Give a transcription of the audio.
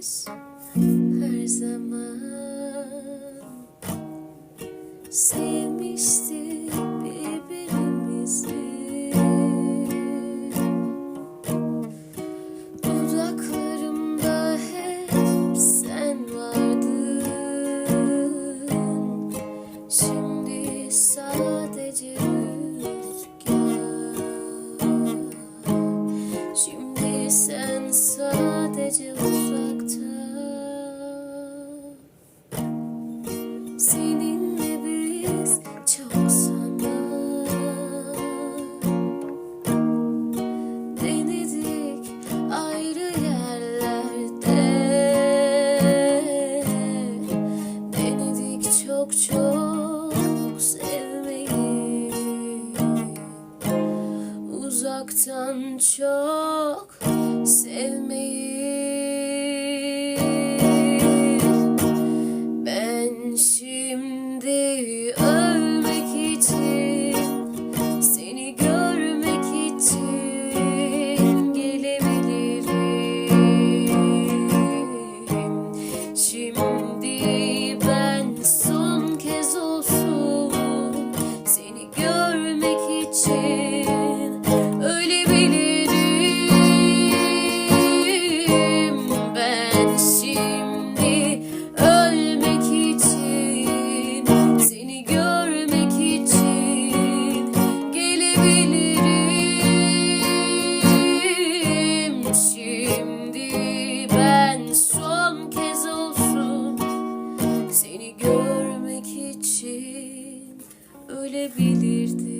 biz her zaman sevmiştik birbirimizi. Dudaklarımda hep sen vardın. Şimdi sadece rüzgar. Şimdi sen sadece uzakta Uzaktan çok sevmeyi Ben şimdi ölmek ölebilirdim